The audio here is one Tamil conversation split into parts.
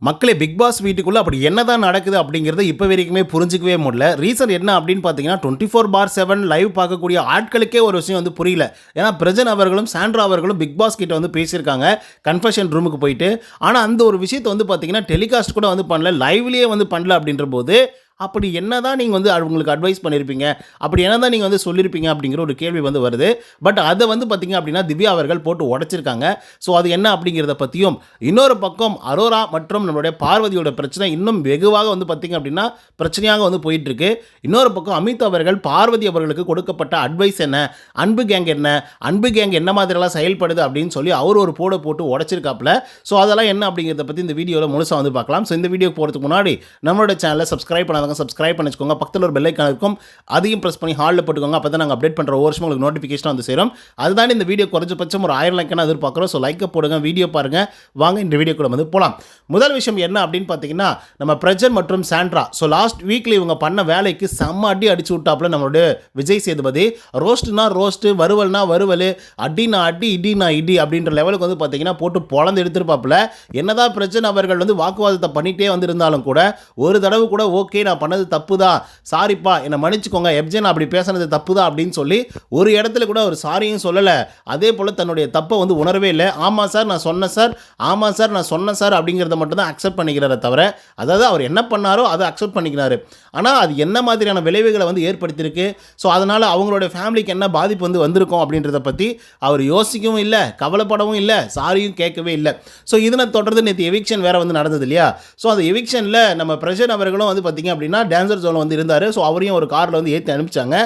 மக்களே பிக் பாஸ் வீட்டுக்குள்ளே அப்படி என்னதான் நடக்குது அப்படிங்கிறத இப்போ வரைக்குமே புரிஞ்சிக்கவே முடியல. ரீசன் என்ன அப்படின்னு பார்த்தீங்கன்னா twenty four bar seven live பார்க்கக்கூடிய ஆட்களுக்கே ஒரு விஷயம் வந்து புரியல. ஏன்னா பிரஜன் அவர்களும் சாண்ட்ரா அவர்களும் பிக் பாஸ் கிட்ட வந்து பேசியிருக்காங்க. கன்ஃபெஷன் ரூமுக்கு போயிட்டு. ஆனால் அந்த ஒரு விஷயத்தை வந்து பார்த்தீங்கன்னா டெலிகாஸ்ட் கூட வந்து பண்ணல. லைவ்லேயே வந்து பண்ணல அப்படின்ற போது அப்படி என்ன தான் நீங்கள் வந்து அவங்களுக்கு அட்வைஸ் பண்ணியிருப்பீங்க அப்படி என்ன தான் நீங்கள் வந்து சொல்லியிருப்பீங்க அப்படிங்கிற ஒரு கேள்வி வந்து வருது. பட் அதை வந்து பார்த்தீங்க அப்படின்னா திவ்யா அவர்கள் போட்டு உடைச்சிருக்காங்க. ஸோ அது என்ன அப்படிங்கிறத பற்றியும் இன்னொரு பக்கம் அரோரா மற்றும் நம்மளுடைய பார்வதியோட பிரச்சனை இன்னும் வெகுவாக வந்து பார்த்திங்க அப்படின்னா பிரச்சனையாக வந்து போயிட்டுருக்கு. இன்னொரு பக்கம் அமித் அவர்கள் பார்வதி அவர்களுக்கு கொடுக்கப்பட்ட அட்வைஸ் என்ன? அன்பு கேங் என்ன? அன்பு கேங் என்ன மாதிரிலாம் செயல்படுது அப்படின்னு சொல்லி அவர் ஒரு போட போட்டு உடச்சிருக்காப்புல. ஸோ அதெல்லாம் என்ன அப்படிங்கிறத பற்றி இந்த வீடியோவில் முழுசாக வந்து பார்க்கலாம் ஸோ இந்த வீடியோ போகிறதுக்கு முன்னாடி நம்மளோட சேனலை சப்ஸ்கிரைப் பண்ணாதவங்க சப்ஸ்கிரைப் பண்ணி வச்சுக்கோங்க பக்கத்தில் ஒரு பெல்லைக்கான இருக்கும். அதையும் ப்ரெஸ் பண்ணி ஹாலில் போட்டுக்கோங்க. அப்போ தான் நாங்கள் அப்டேட் பண்ணுற ஒரு வருஷம் உங்களுக்கு நோட்டிஃபிகேஷன் வந்து சேரும். அதுதான் இந்த வீடியோ குறைஞ்சபட்சம் ஒரு ஆயிரம் லைக்கான எதிர்பார்க்குறோம். ஸோ லைக்கை போடுங்க வீடியோ பாருங்கள் வாங்க இந்த வீடியோ கூட வந்து போகலாம் முதல் விஷயம் என்ன அப்படின்னு பார்த்தீங்கன்னா நம்ம பிரஜன் மற்றும் சாண்ட்ரா. ஸோ லாஸ்ட் வீக்கில் இவங்க பண்ண வேலைக்கு செம்ம அடி அடிச்சு விட்டாப்புல நம்மளோட விஜய் சேதுபதி. ரோஸ்ட்னா ரோஸ்ட்டு வறுவல்னா வறுவல் அடினா அடி இடினா இடி அப்படின்ற லெவலுக்கு வந்து பார்த்தீங்கன்னா போட்டு பொழந்து எடுத்திருப்பாப்புல. என்னதான் பிரச்சனை அவர்கள் வந்து வாக்குவாதத்தை பண்ணிகிட்டே வந்திருந்தாலும் கூட ஒரு தடவை கூட ஓகே நான் பண்ணது தப்பு தான் சாரிப்பா. என்னை மன்னிச்சுக்கோங்க. எப்ஜே நான் அப்படி பேசுனது தப்பு தான் அப்படின்னு சொல்லி ஒரு இடத்துல கூட ஒரு சாரியும் சொல்லலை. அதே போல் தன்னுடைய தப்பை வந்து உணரவே இல்லை. ஆமாம் சார் நான் சொன்னேன் சார். ஆமாம் சார் நான் சொன்னேன் சார் அப்படிங்கிறத மட்டும் தான் அக்செப்ட் பண்ணிக்கிறாரே தவிர அதாவது அவர் என்ன பண்ணாரோ அதை அக்செப்ட் பண்ணிக்கிறாரு. ஆனால் அது என்ன மாதிரியான விளைவுகளை வந்து ஏற்படுத்தியிருக்கு? ஸோ அதனால் அவங்களோட ஃபேமிலிக்கு என்ன பாதிப்பு வந்து வந்திருக்கும் அப்படின்றத பற்றி அவர் யோசிக்கவும் இல்லை கவலைப்படவும் இல்லை சாரியும் கேட்கவே இல்லை. ஸோ இதனை தொடர்ந்து நேற்று எவிக்ஷன் வேறு வந்து நடந்தது இல்லையா? ஸோ அந்த எவிக்ஷனில் நம்ம பிரஷன் அவர்களும் வந்து பார்த்திங்க அப்படின்னா டான்சர் ஜோனில் வந்து இருந்தார். ஸோ அவரையும் ஒரு காரில் வந்து ஏற்றி அனுப்பிச்சாங்க.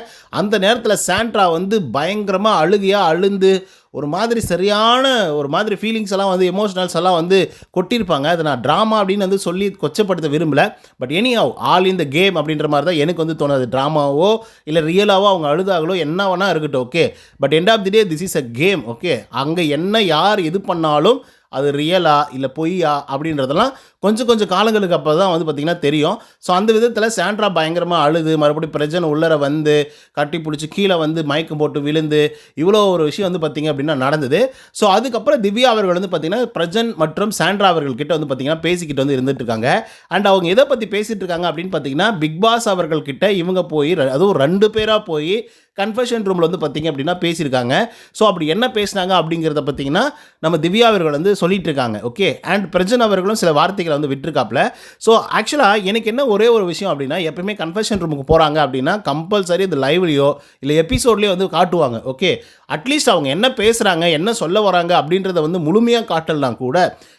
அந்த நேரத்தில் சாண்ட்ரா வந்து பயங்கரமாக அழுகையாக அழுந்து ஒரு மாதிரி சரியான ஒரு மாதிரி ஃபீலிங்ஸ் எல்லாம் வந்து எமோஷனல்ஸ் எல்லாம் வந்து கொட்டியிருப்பாங்க. அதை நான் ட்ராமா அப்படின்னு வந்து சொல்லி கொச்சப்படுத்த விரும்பல. பட் எனி ஆவ் ஆல் இந்த கேம் அப்படின்ற மாதிரி தான் எனக்கு வந்து தோணுது. ட்ராமாவோ இல்லை ரியலாவோ அவங்க அழுதாகளோ என்ன வேணா இருக்கட்டும் okay but end of the day this is a game okay அங்கே என்ன யார் எது பண்ணாலும் அது ரியலா இல்லை பொய்யா அப்படின்றதெல்லாம் கொஞ்சம் கொஞ்சம் காலங்களுக்கு அப்போ தான் வந்து பார்த்திங்கன்னா தெரியும். ஸோ அந்த விதத்தில் சாண்ட்ரா பயங்கரமாக அழுது மறுபடியும் பிரஜன் உள்ளர வந்து கட்டி பிடிச்சி கீழே வந்து மயக்கம் போட்டு விழுந்து இவ்வளோ ஒரு விஷயம் வந்து பார்த்திங்க அப்படின்னா நடந்தது. ஸோ அதுக்கப்புறம் திவ்யா அவர்கள் வந்து பார்த்திங்கன்னா பிரஜன் மற்றும் சாண்ட்ரா அவர்கள் கிட்ட வந்து பார்த்திங்கன்னா பேசிக்கிட்டு வந்து இருந்துட்டு இருக்காங்க. அண்ட் அவங்க எதை பற்றி பேசிகிட்டு இருக்காங்க அப்படின்னு பார்த்தீங்கன்னா பிக் பாஸ் அவர்கள் கிட்ட இவங்க போய் அதுவும் ரெண்டு பேராக போய் கன்ஃபெஷன் ரூமில் வந்து பார்த்திங்க அப்படின்னா பேசியிருக்காங்க. ஸோ அப்படி என்ன பேசினாங்க அப்படிங்கிறத பார்த்தீங்கன்னா நம்ம திவ்யா அவர்கள் வந்து சொல்லிட்டு இருக்காங்க. ஓகே அண்ட் பிரஜன் அவர்களும் சில வார்த்தைகள் வந்து விட்டுருக்காப்புல. ஸோ ஆக்சுவலாக எனக்கு என்ன ஒரே ஒரு விஷயம் அப்படின்னா எப்பயுமே கன்ஃபெஷன் ரூமுக்கு போகிறாங்க அப்படின்னா கம்பல்சரி இந்த லைவ்லையோ இல்லை எபிசோட்லேயோ வந்து காட்டுவாங்க ஓகே அட்லீஸ்ட் அவங்க என்ன பேசுகிறாங்க என்ன சொல்ல வராங்க அப்படின்றத வந்து முழுமையாக காட்டலாம் கூட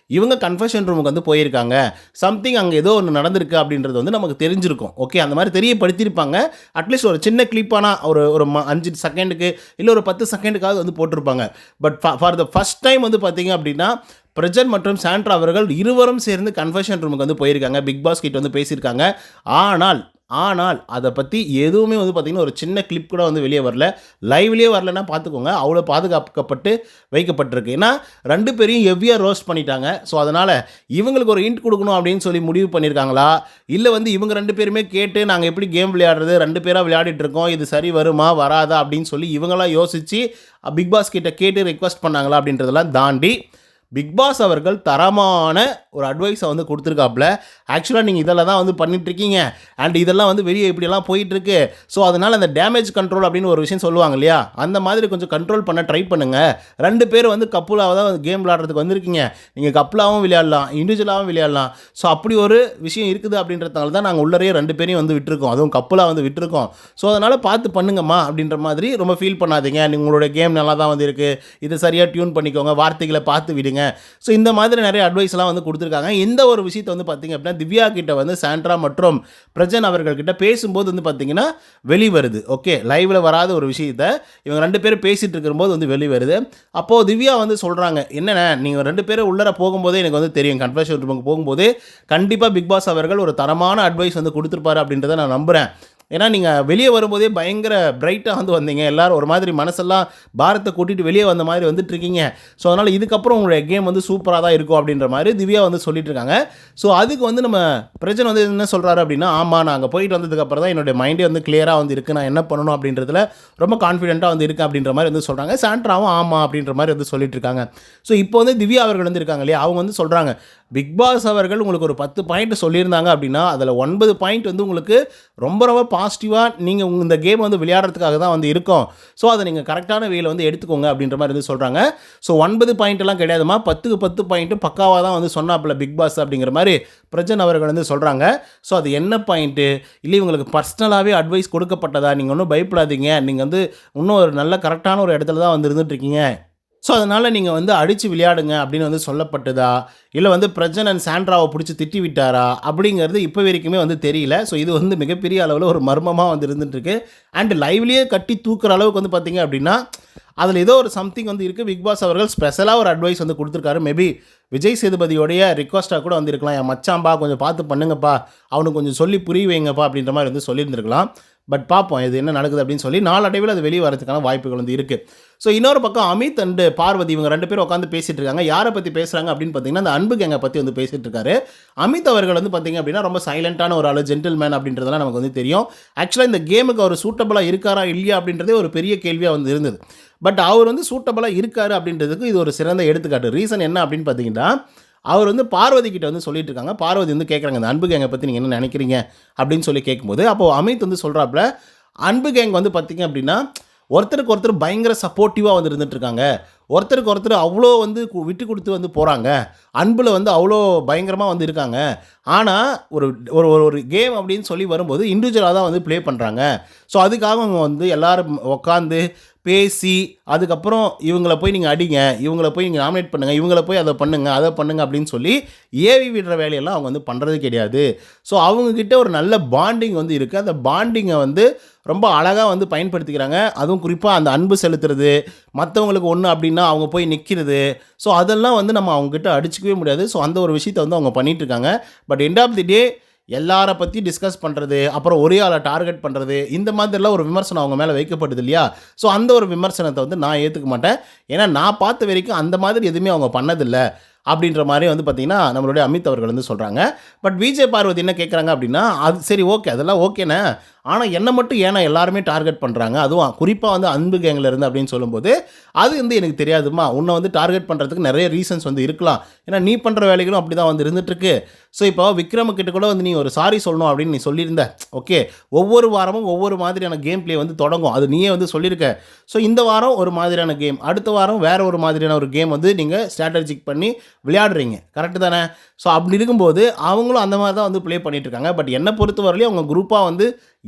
இவங்க கன்ஃபெஷன் ரூமுக்கு வந்து போயிருக்காங்க. சம்திங் அங்கே ஏதோ ஒன்று நடந்திருக்கு அப்படின்றது வந்து நமக்கு தெரிஞ்சிருக்கும் ஓகே அந்த மாதிரி தெரியப்படுத்தியிருப்பாங்க. அட்லீஸ்ட் ஒரு சின்ன கிளிப்பான ஒரு ஒரு அஞ்சு செகண்டுக்கு இல்லை ஒரு பத்து செகண்டுக்காவது வந்து போட்டிருப்பாங்க. But for the first time வந்து பார்த்தீங்க அப்படின்னா பிரஜன் மற்றும் சாண்ட்ரா அவர்கள் இருவரும் சேர்ந்து கன்ஃபெஷன் ரூமுக்கு வந்து போயிருக்காங்க. பிக் பாஸ் கிட்ட வந்து பேசியிருக்காங்க. ஆனால் ஆனால் அதை பற்றி எதுவுமே வந்து பார்த்திங்கன்னா ஒரு சின்ன கிளிப் கூட வந்து வெளியே வரல. லைவ்லேயே வரலன்னா பார்த்துக்கோங்க அவ்வளோ பாதுகாக்கப்பட்டு வைக்கப்பட்டிருக்கு. ஏன்னா ரெண்டு பேரையும் எவ்வியாக ரோஸ்ட் பண்ணிட்டாங்க. ஸோ அதனால் இவங்களுக்கு ஒரு இன்ட் கொடுக்கணும் அப்படின்னு சொல்லி முடிவு பண்ணியிருக்காங்களா? இல்லை வந்து இவங்க ரெண்டு பேருமே கேட்டு நாங்கள் எப்படி கேம் விளையாடுறது? ரெண்டு பேராக விளையாடிட்டு இருக்கோம். இது சரி வருமா? வராதா? அப்படின்னு சொல்லி இவங்களாம் யோசித்து பிக் பாஸ் கிட்ட கேட்டு ரெக்வஸ்ட் பண்ணாங்களா அப்படின்றதெல்லாம் தாண்டி பிக் பாஸ் அவர்கள் தரமான ஒரு அட்வைஸை வந்து கொடுத்துருக்காப்புல. ஆக்சுவலாக நீங்கள் இதெல்லாம் தான் வந்து பண்ணிகிட்ருக்கீங்க அண்ட் இதெல்லாம் வந்து வெளியே இப்படியெல்லாம் போயிட்டுருக்கு. ஸோ அதனால் அந்த டேமேஜ் கண்ட்ரோல் அப்படின்னு ஒரு விஷயம் சொல்லுவாங்க இல்லையா? அந்த மாதிரி கொஞ்சம் கண்ட்ரோல் பண்ண ட்ரை பண்ணுங்கள் ரெண்டு பேர் வந்து கப்புலாக தான் கேம் விளையாடுறதுக்கு வந்திருக்கீங்க. நீங்கள் கப்புலாகவும் விளையாடலாம் இண்டிவிஜுவலாகவும் விளையாடலாம். ஸோ அப்படி ஒரு விஷயம் இருக்குது அப்படின்றதுனால தான் நாங்கள் உள்ளரையே ரெண்டு பேரையும் வந்து விட்டுருக்கோம். அதுவும் கப்புலாக வந்து விட்டுருக்கோம். ஸோ அதனால் பார்த்து பண்ணுங்கம்மா அப்படின்ற மாதிரி ரொம்ப ஃபீல் பண்ணாதீங்க. நீங்க கேம் நல்லா தான் வந்து இருக்குது இதை சரியாக டியூன் பண்ணிக்கோங்க. வார்த்தைகளை பார்த்து விடுங்க. ஸோ இந்த மாதிரி நிறைய அட்வைஸ்லாம் வந்து கொடுத்துருக்காங்க. இந்த ஒரு விஷயத்தை வந்து பார்த்தீங்க அப்படின்னா திவ்யா கிட்ட வந்து சாண்ட்ரா மற்றும் பிரஜன் அவர்கள்கிட்ட பேசும்போது வந்து பார்த்திங்கன்னா வெளிவருது. ஓகே லைவில் வராத ஒரு விஷயத்த இவங்க ரெண்டு பேரும் பேசிகிட்டு இருக்கும்போது வந்து வெளிவருது. அப்போது திவ்யா வந்து சொல்கிறாங்க என்னென்ன நீங்கள் ரெண்டு பேரும் உள்ளர போகும்போதே எனக்கு வந்து தெரியும். கன்ஃபர்ஷன் ரூமுக்கு போகும்போது கண்டிப்பாக பிக் பாஸ் அவர்கள் ஒரு தரமான அட்வைஸ் வந்து கொடுத்துருப்பாரு அப்படின்றத நான் நம்புகிறேன் ஏன்னா நீங்கள் வெளியே வரும்போதே பயங்கர பிரைட்டாக வந்து வந்தீங்க. எல்லாரும் ஒரு மாதிரி மனசெல்லாம் பாரத்தை கூட்டிகிட்டு வெளியே வந்த மாதிரி வந்துட்டு இருக்கீங்க. ஸோ அதனால் இதுக்கப்புறம் உங்களுடைய கேம் வந்து சூப்பராக தான் இருக்கும் அப்படின்ற மாதிரி திவ்யா வந்து சொல்லிட்டு இருக்காங்க. ஸோ அதுக்கு வந்து நம்ம பிரச்சனை வந்து என்ன சொல்கிறாரு அப்படின்னா ஆமாம் நான் அங்கே போயிட்டு வந்ததுக்கப்புறம் தான் என்னுடைய மைண்டே வந்து கிளியராக வந்து இருக்குது நான் என்ன பண்ணணும் அப்படின்றதுல ரொம்ப கான்ஃபிடென்ட்டாக வந்து இருக்குது அப்படின்ற மாதிரி வந்து சொல்கிறாங்க சாண்ட்ராவும் ஆமாம் அப்படின்ற மாதிரி வந்து சொல்லிட்டு இருக்காங்க. ஸோ இப்போ வந்து திவ்யா அவர்கள் வந்து இருக்காங்க இல்லையா? அவங்க வந்து சொல்கிறாங்க பிக் பாஸ் அவர்கள் உங்களுக்கு ஒரு பத்து பாயிண்ட் சொல்லியிருந்தாங்க அப்படின்னா அதில் ஒன்பது பாயிண்ட் வந்து உங்களுக்கு ரொம்ப ரொம்ப பாசிட்டிவாக நீங்கள் இந்த கேம் வந்து விளையாடுறதுக்காக தான் வந்து இருக்கும். ஸோ அதை நீங்கள் கரெக்டான வேல வந்து எடுத்துக்கோங்க அப்படின்ற மாதிரி வந்து சொல்கிறாங்க ஸோ ஒன்பது பாயிண்ட்லாம் கிடையாதுமா? பத்துக்கு பத்து பாயிண்ட்டு பக்காவாக தான் வந்து சொன்னாப்புல பிக் பாஸ் அப்படிங்கிற மாதிரி பிரஜன் அவர்கள் வந்து சொல்கிறாங்க ஸோ அது என்ன பாயிண்ட்டு இல்லை இவங்களுக்கு பர்சனலாகவே அட்வைஸ் கொடுக்கப்பட்டதா? நீங்கள் ஒன்றும் பயப்படாதீங்க. நீங்கள் வந்து இன்னும் ஒரு நல்ல கரெக்டான ஒரு இடத்துல தான் வந்து இருந்துகிட்ருக்கீங்க ஸோ அதனால் நீங்கள் வந்து அடித்து விளையாடுங்க அப்படின்னு வந்து சொல்லப்பட்டதா? இல்லை வந்து பிரஜனன் அண்ட் சாண்ட்ராவை பிடிச்சி திட்டி விட்டாரா அப்படிங்கிறது இப்போ வரைக்குமே வந்து தெரியல. ஸோ இது வந்து மிகப்பெரிய அளவில் ஒரு மர்மமாக வந்து இருந்துட்டுருக்கு. அண்ட் லைவ்லேயே கட்டி தூக்குற அளவுக்கு வந்து பார்த்திங்க அப்படின்னா அதில் ஏதோ ஒரு சம்திங் வந்து இருக்குது பிக் பாஸ் அவர்கள் ஸ்பெஷலாக ஒரு அட்வைஸ் வந்து கொடுத்துருக்காரு. மேபி விஜய் சேதுபதியோடைய ரிக்வஸ்ட்டாக கூட வந்திருக்கலாம். என் மச்சான்பா கொஞ்சம் பார்த்து பண்ணுங்கப்பா. அவனுக்கு கொஞ்சம் சொல்லி புரிய வைங்கப்பா அப்படின்ற மாதிரி வந்து சொல்லியிருந்திருக்கலாம். பட் பார்ப்போம் இது என்ன நடக்குது அப்படின்னு சொல்லி நாளடைவில் அது வெளியே வரதுக்கான வாய்ப்புகள் வந்து இருக்குது ஸோ இன்னொரு பக்கம் அமித் அண்டு பார்வதி இவங்க ரெண்டு பேரும் உட்காந்து பேசிட்டு இருக்காங்க. யாரை பற்றி பேசுகிறாங்க அப்படின்னு பார்த்தீங்கன்னா அந்த அன்பு கேங்கை பற்றி வந்து பேசிகிட்டு இருக்காரு. அமித் அவர்கள் வந்து பார்த்தீங்க அப்படின்னா ரொம்ப சைலண்டான ஒரு ஆள் ஜென்டில்மேன் அப்படின்றதெல்லாம் நமக்கு வந்து தெரியும். ஆக்சுவலாக இந்த கேமுக்கு அவர் சூட்டபுளாக இருக்காரா இல்லையா அப்படின்றதே ஒரு பெரிய கேள்வியாக வந்து இருந்தது. பட் அவர் வந்து சூட்டபுளாக இருக்காரு அப்படின்றதுக்கு இது ஒரு சிறந்த எடுத்துக்காட்டு. ரீசன் என்ன அப்படின்னு பார்த்தீங்கன்னா அவர் வந்து பார்வதி கிட்ட வந்து சொல்லிட்டு இருக்காங்க பார்வதி வந்து கேட்குறாங்க இந்த அன்பு கேங்கை பற்றி நீங்கள் என்ன நினைக்கிறீங்க? அப்படின்னு சொல்லி கேட்கும்போது அப்போது அமித் வந்து சொல்கிறாப்புல அன்பு கேங் வந்து பார்த்திங்க அப்படின்னா ஒருத்தருக்கு ஒருத்தர் பயங்கர சப்போர்ட்டிவாக வந்து இருந்துட்டுருக்காங்க. ஒருத்தருக்கு ஒருத்தர் அவ்வளோ வந்து விட்டு கொடுத்து வந்து போகிறாங்க அன்பில் வந்து அவ்வளோ பயங்கரமாக வந்து இருக்காங்க. ஆனால் ஒரு ஒரு ஒரு- ஒரு கேம் அப்படின்னு சொல்லி வரும்போது இண்டிவிஜுவலாக தான் வந்து ப்ளே பண்ணுறாங்க ஸோ அதுக்காக அவங்க வந்து எல்லோரும் உட்காந்து பேசி அதுக்கப்புறம் இவங்கள போய் நீங்கள் அடிங்க இவங்கள போய் நீங்கள் நாமினேட் பண்ணுங்கள் இவங்கள போய் அதை பண்ணுங்கள் அதை பண்ணுங்கள் அப்படின்னு சொல்லி ஏவி விடுற வேலையெல்லாம் அவங்க வந்து பண்ணுறது கிடையாது. ஸோ அவங்கக்கிட்ட ஒரு நல்ல பாண்டிங் வந்து இருக்குது அந்த பாண்டிங்கை வந்து ரொம்ப அழகாக வந்து பயன்படுத்திக்கிறாங்க. அதுவும் குறிப்பாக அந்த அன்பு செலுத்துறது மற்றவங்களுக்கு ஒன்று அப்படின்னா அவங்க போய் நிற்கிறது ஸோ அதெல்லாம் வந்து நம்ம அவங்கக்கிட்ட அடிச்சுக்கவே முடியாது. ஸோ அந்த ஒரு விஷயத்தை வந்து அவங்க பண்ணிகிட்ருக்காங்க இருக்காங்க. But end of the day எல்லாரை பற்றி டிஸ்கஸ் பண்ணுறது அப்புறம் ஒரே ஆளை டார்கெட் பண்ணுறது இந்த மாதிரிலாம் ஒரு விமர்சனம் அவங்க மேலே வைக்கப்படுது இல்லையா? ஸோ அந்த ஒரு விமர்சனத்தை வந்து நான் ஏற்றுக்க மாட்டேன். ஏன்னா நான் பார்த்த வரைக்கும் அந்த மாதிரி எதுவுமே அவங்க பண்ணதில்லை அப்படின்ற மாதிரி வந்து பார்த்திங்கன்னா நம்மளுடைய அமித் அவர்கள் வந்து சொல்கிறாங்க பட் விஜய் பார்வதி என்ன கேட்குறாங்க அப்படின்னா அது சரி ஓகே அதெல்லாம் ஓகேண்ணே ஆனால் என்னை மட்டும் ஏன்னா எல்லாருமே டார்கெட் பண்ணுறாங்க அதுவும் குறிப்பாக வந்து அன்பு கேங்கில் இருந்து அப்படின்னு சொல்லும்போது அது வந்து எனக்கு தெரியாதுமா உன்னை வந்து டார்கெட் பண்ணுறதுக்கு நிறைய ரீசன்ஸ் வந்து இருக்கலாம். ஏன்னா நீ பண்ணுற வேலைகளும் அப்படி தான் வந்து இருந்துகிட்ருக்கு ஸோ இப்போ விக்ரம கிட்ட கூட வந்து நீ ஒரு சாரி சொல்லணும் அப்படின்னு நீ சொல்லியிருந்த. ஓகே ஒவ்வொரு வாரமும் ஒவ்வொரு மாதிரியான கேம் ப்ளே வந்து தொடங்கும். அது நீயே வந்து சொல்லியிருக்க. ஸோ இந்த வாரம் ஒரு மாதிரியான கேம் அடுத்த வாரம் வேறு ஒரு மாதிரியான ஒரு கேம் வந்து நீங்கள் ஸ்ட்ராட்டஜிக் பண்ணி விளையாடுறீங்க. கரெக்டு தானே? ஸோ அப்படி இருக்கும்போது அவங்களும் அந்த மாதிரி தான் வந்து ப்ளே பண்ணிகிட்ருக்காங்க இருக்காங்க பட் என்னை பொறுத்தவரையிலையும் அவங்க குரூப்பாக வந்து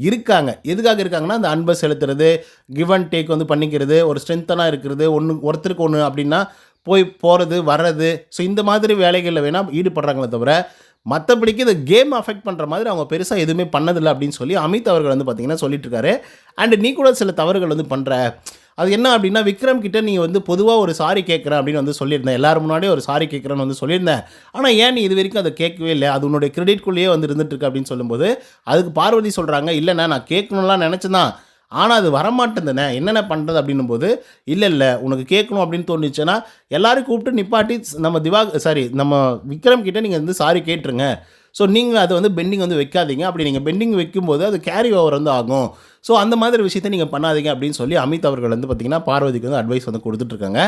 இருக்காங்க. எதுக்காக இருக்காங்கன்னா அந்த அன்பை செலுத்துறது கிவ் அண்ட் டேக் வந்து பண்ணிக்கிறது ஒரு ஸ்ட்ரென்த்தனாக இருக்கிறது ஒன்று ஒருத்தருக்கு ஒன்று அப்படின்னா போய் போகிறது வர்றது. ஸோ இந்த மாதிரி வேலைகளில் வேணால் ஈடுபடுறாங்களே தவிர மற்றபடிக்கு இந்த கேம் அஃபெக்ட் பண்ணுற மாதிரி அவங்க பெருசாக எதுவுமே பண்ணதில்லை அப்படின்னு சொல்லி அமித் அவர்கள் வந்து பார்த்தீங்கன்னா சொல்லிட்டுருக்காரு. அண்டு நீ கூட சில தவறுகள் வந்து பண்ணுற அது என்ன அப்படின்னா விக்ரம் கிட்ட நீ வந்து பொதுவாக ஒரு சாரி கேட்குறேன் அப்படின்னு வந்து சொல்லியிருந்தேன். எல்லாரும் முன்னாடியே ஒரு சாரி கேட்குறேன்னு வந்து சொல்லியிருந்தேன். ஆனால் ஏன் நீ இது வரைக்கும் அதை கேட்கவே இல்லை? அது உன்னுடைய கிரெடிட்குள்ளேயே வந்து இருந்துட்டு இருக்கு அப்படின்னு சொல்லும்போது அதுக்கு பார்வதி சொல்கிறாங்க இல்லைண்ணா நான் கேட்கணும்லாம் நினச்சேன் ஆனால் அது வரமாட்டேந்தண்ணே என்னென்ன பண்ணுறது அப்படின்னும் போது இல்லை இல்லை உனக்கு கேட்கணும் அப்படின்னு தோணுச்சுன்னா எல்லாரும் கூப்பிட்டு நிப்பாட்டி நம்ம திவா சாரி நம்ம விக்ரம் கிட்டே நீங்கள் வந்து சாரி கேட்டுருங்க. ஸோ நீங்கள் அதை வந்து பெண்டிங் வந்து வைக்காதீங்க. அப்படி நீங்கள் பெண்டிங் வைக்கும்போது அது கேரி ஓவர் வந்து ஆகும். ஸோ அந்த மாதிரி விஷயத்தை நீங்கள் பண்ணாதீங்க அப்படின்னு சொல்லி அமித் அவர்கள் வந்து பார்த்திங்கன்னா பார்வதிக்கு வந்து அட்வைஸ் வந்து கொடுத்துட்ருக்காங்க.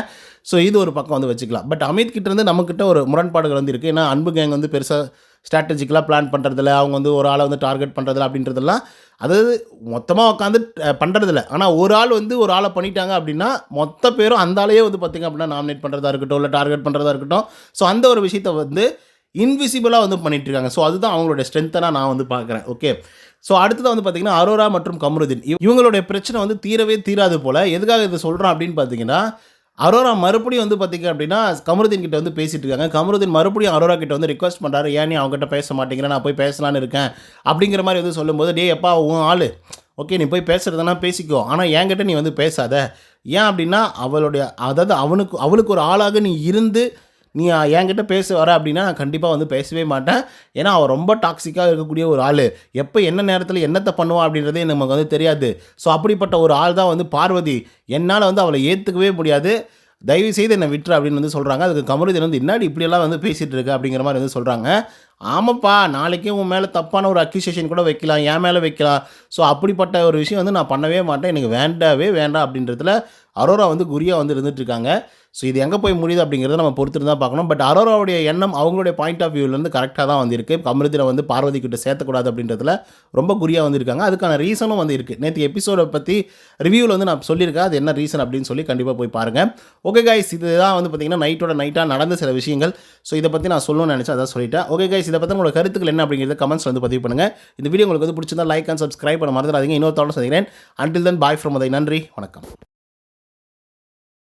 ஸோ இது ஒரு பக்கம் வந்து வச்சுக்கலாம். பட் அமித் கிட்ட இருந்து நம்மக்கிட்ட ஒரு முரண்பாடுகள் வந்து இருக்குது ஏன்னா அன்பு கேங் வந்து பெருசாக ஸ்ட்ராட்டஜிக்கலாக பிளான் பண்ணுறதில்ல அவங்க வந்து ஒரு ஆளை வந்து டார்கெட் பண்ணுறதில்ல அப்படின்றதெல்லாம் அதாவது மொத்தமாக உட்காந்து பண்ணுறதில்ல ஆனால் ஒரு ஆள் வந்து ஒரு ஆளை பண்ணிட்டாங்க அப்படின்னா மொத்த பேரும் அந்த ஆளையே வந்து பார்த்திங்க அப்படின்னா நாமினேட் பண்ணுறதா இருக்கட்டும் இல்லை டார்கெட் பண்ணுறதா இருக்கட்டும். ஸோ அந்த ஒரு விஷயத்தை வந்து இன்விசிபிளாக வந்து பண்ணிட்டு இருக்காங்க ஸோ அதுதான் அவங்களுடைய ஸ்ட்ரென்த்தனாக நான் வந்து பார்க்குறேன். ஓகே ஸோ அடுத்தது வந்து பார்த்தீங்கன்னா அரோரா மற்றும் கமருதீன். இவங்களுடைய பிரச்சனை வந்து தீரவே தீராது போல். எதுக்காக இதை சொல்கிறோம் அப்படின்னு பார்த்தீங்கன்னா அரோரா மறுபடியும் வந்து பார்த்தீங்க அப்படின்னா கமருதீன் கிட்ட வந்து பேசிட்டு இருக்காங்க கமருதீன் மறுபடியும் அரோரா கிட்ட வந்து ரிக்வஸ்ட் பண்ணுறாரு ஏன் நீ அவங்ககிட்ட பேச மாட்டேங்கிறேன் நான் போய் பேசலான்னு இருக்கேன். அப்படிங்கிற மாதிரி வந்து சொல்லும்போது டே எப்பா உன் ஆள். ஓகே நீ போய் பேசுகிறதுனா பேசிக்கோ. ஆனால் என்கிட்ட நீ வந்து பேசாத. ஏன் அப்படின்னா அவளுடைய அதாவது அவனுக்கு அவளுக்கு ஒரு ஆளாக நீ இருந்து நீ என்கிட்ட பேச வர அப்படின்னா நான் கண்டிப்பாக வந்து பேசவே மாட்டேன். ஏன்னா அவள் ரொம்ப டாக்ஸிக்காக இருக்கக்கூடிய ஒரு ஆள். எப்போ என்ன நேரத்தில் என்னத்தை பண்ணுவான் அப்படின்றதே நமக்கு வந்து தெரியாது. ஸோ அப்படிப்பட்ட ஒரு ஆள் தான் வந்து பார்வதி. என்னால் வந்து அவளை ஏற்றுக்கவே முடியாது. தயவு செய்து என்னை விட்டுரு அப்படின்னு வந்து சொல்கிறாங்க அதுக்கு கமருதீன் வந்து இன்னாடி இப்படியெல்லாம் வந்து பேசிகிட்டு இருக்கு? அப்படிங்கிற மாதிரி வந்து சொல்கிறாங்க ஆமாப்பா நாளைக்கே உன் மேலே தப்பான ஒரு அக்யூசியேஷன் கூட வைக்கலாம். என் மேலே வைக்கலாம். ஸோ அப்படிப்பட்ட ஒரு விஷயம் வந்து நான் பண்ணவே மாட்டேன். எனக்கு வேண்டாவே வேண்டாம் அப்படின்றதுல அரோரா வந்து குறியாக வந்து இருந்துகிட்ருக்காங்க ஸோ இது எங்கே போய் முடியுது அப்படிங்கிறத நம்ம பொறுத்துட்டு தான் பார்க்கணும். பட் அரோராவுடைய எண்ணம் அவங்களுடைய பாயிண்ட் ஆஃப் வியூலேருந்து கரெக்டாக தான் வந்திருக்கு. கமிருதியில் வந்து பார்வதி கிட்ட சேர்த்தக்கூடாது அப்படின்றதுல ரொம்ப குறியாக வந்திருக்காங்க. அதுக்கான ரீசனும் வந்து இருக்குது நேற்று எபிசோடை பற்றி ரிவ்யூவில் வந்து நான் சொல்லியிருக்கேன். அது என்ன ரீசன் அப்படின்னு சொல்லி கண்டிப்பாக போய் பாருங்கள் ஓகே கைஸ் இதுதான் வந்து பார்த்தீங்கன்னா நைட்டோட நைட்டாக நடந்த சில விஷயங்கள். ஸோ இதை பற்றி நான் சொல்லணும்னு நினச்சேன். அதான் சொல்லிட்டேன். ஓகே கைஸ் இதை பற்றி உங்களோட கருத்துக்கள் என்ன அப்படிங்கிறத கமெண்ட்ஸ் வந்து பதிவு பண்ணுங்கள் இந்த வீடியோ உங்களுக்கு வந்து பிடிச்சிருந்தா லைக் அண்ட் சப்ஸ்கிரைப் பண்ண மறந்துடாதீங்க. இன்னொரு தவிர சந்திக்கிறேன். அண்டில் தன் பாய் ஃப்ரம் அதை நன்றி. வணக்கம்.